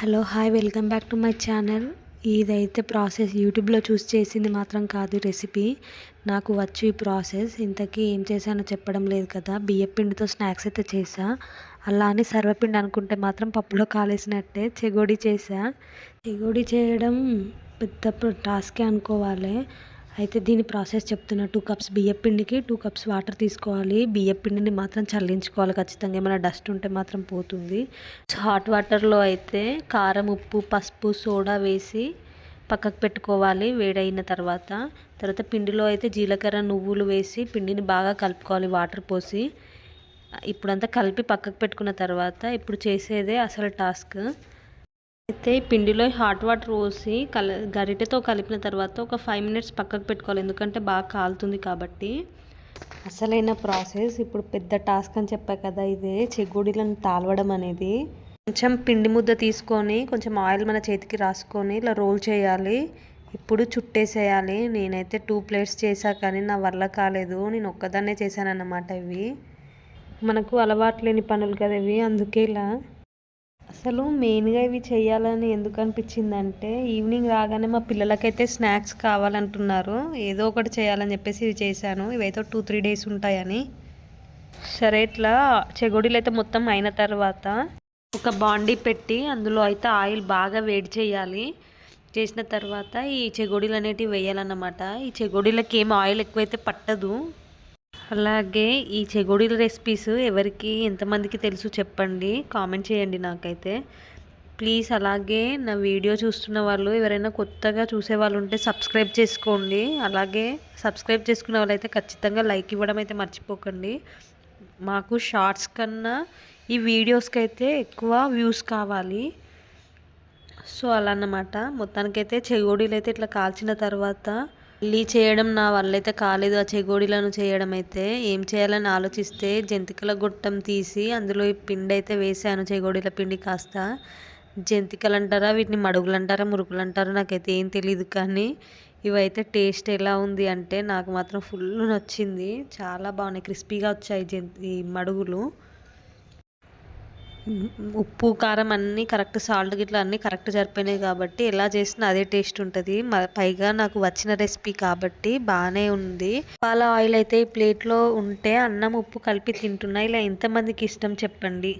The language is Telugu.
Hello hi welcome back to my channel. ఇదైతే ప్రాసెస్. యూట్యూబ్లో చూసి చేసింది మాత్రం కాదు రెసిపీ. నాకు వచ్చు ఈ ప్రాసెస్. ఇంతకీ ఏం చేశానో చెప్పడం లేదు కదా. బియ్యం పిండితో స్నాక్స్ అయితే చేసా అలా అని సర్వపిండి అనుకుంటే మాత్రం పప్పులో కాలేసినట్టే చెగోడి చేసా చెగోడి చేయడం పెద్ద టాస్కే అనుకోవాలి. అయితే దీని ప్రాసెస్ చెప్తున్నా. టూ కప్స్ బియ్యం పిండికి టూ కప్స్ వాటర్ తీసుకోవాలి. బియ్యం పిండిని మాత్రం చల్లించుకోవాలి. ఖచ్చితంగా ఏమైనా డస్ట్ ఉంటే మాత్రం పోతుంది. హాట్ వాటర్లో అయితే కారం ఉప్పు పసుపు సోడా వేసి పక్కకు పెట్టుకోవాలి వేడైన తర్వాత. తర్వాత పిండిలో అయితే జీలకర్ర నువ్వులు వేసి పిండిని బాగా కలుపుకోవాలి వాటర్ పోసి. ఇప్పుడంతా కలిపి పక్కకు పెట్టుకున్న తర్వాత ఇప్పుడు చేసేదే అసలు టాస్క్. అయితే పిండిలో హాట్ వాటర్ పోసి కల గరిటెతో కలిపిన తర్వాత ఒక ఫైవ్ మినిట్స్ పక్కకు పెట్టుకోవాలి. ఎందుకంటే బాగా కాలుతుంది కాబట్టి. అసలైన ప్రాసెస్. ఇప్పుడు పెద్ద టాస్క్ అని చెప్పా కదా ఇదే. చెగుడీలను తాలవడం అనేది. కొంచెం పిండి ముద్ద తీసుకొని కొంచెం ఆయిల్ మన చేతికి రాసుకొని ఇలా రోల్ చేయాలి. ఇప్పుడు చుట్టేసేయాలి. నేనైతే టూ ప్లేట్స్ చేశా కానీ నా వల్ల కాలేదు. నేను ఒక్కదాన్నే చేశాను అన్నమాట ఇవి. మనకు అలవాటు లేని పనులు కదా ఇవి. అందుకే ఇలా అసలు మెయిన్గా ఇవి చేయాలని ఎందుకు అనిపించిందంటే ఈవినింగ్ రాగానే మా పిల్లలకైతే స్నాక్స్ కావాలంటున్నారు. ఏదో ఒకటి చేయాలని చెప్పేసి ఇవి చేశాను. ఇవైతే టూ త్రీ డేస్ ఉంటాయని. సరే ఇట్లా చెగొడీలు అయితే మొత్తం అయిన తర్వాత ఒక బాండీ పెట్టి అందులో అయితే ఆయిల్ బాగా వేడి చేయాలి. చేసిన తర్వాత ఈ చెగొడీలు అనేటివి వేయాలన్నమాట. ఈ చెగొడీలకి ఏం ఆయిల్ ఎక్కువైతే పట్టదు. అలాగే ఈ చెగోడీల రెసిపీస్ ఎవరికి ఎంతమందికి తెలుసు చెప్పండి. కామెంట్ చేయండి నాకైతే. ప్లీజ్ అలాగే నా వీడియో చూస్తున్న వాళ్ళు ఎవరైనా కొత్తగా చూసే వాళ్ళు ఉంటే సబ్స్క్రైబ్ చేసుకోండి. అలాగే సబ్స్క్రైబ్ చేసుకున్న వాళ్ళైతే ఖచ్చితంగా లైక్ ఇవ్వడం అయితే మర్చిపోకండి. మాకు షార్ట్స్ కన్నా ఈ వీడియోస్కి అయితే ఎక్కువ వ్యూస్ కావాలి. సో అలా అన్నమాట. మొత్తానికైతే చెగోడీలు అయితే ఇట్లా కాల్చిన తర్వాత లీ చేయడం నా వల్ల అయితే కాలేదు. ఆ చెగోడీలను చేయడం అయితే ఏం చేయాలని ఆలోచిస్తే జంతికల గొట్టం తీసి అందులో ఈ పిండి అయితే వేసాను చెగోడీల పిండి కాస్త. జంతికలు అంటారా వీటిని మడుగులు అంటారా మురుకులు అంటారా నాకైతే ఏం తెలియదు కానీ ఇవైతే టేస్ట్ ఎలా ఉంది అంటే నాకు మాత్రం ఫుల్ నచ్చింది. చాలా బాగున్నాయి. క్రిస్పీగా వచ్చాయి జంతి మడుగులు. ఉప్పు కారం అన్నీ కరెక్ట్ సాల్ట్ గిట్లా అన్నీ కరెక్ట్ సరిపోయినాయి కాబట్టి ఎలా చేసినా అదే టేస్ట్ ఉంటుంది. పైగా నాకు వచ్చిన రెసిపీ కాబట్టి బాగానే ఉంది. పాల ఆయిల్ అయితే ఈ ప్లేట్లో ఉంటే అన్నం ఉప్పు కలిపి తింటున్నా. ఇలా ఎంతమందికి ఇష్టం చెప్పండి.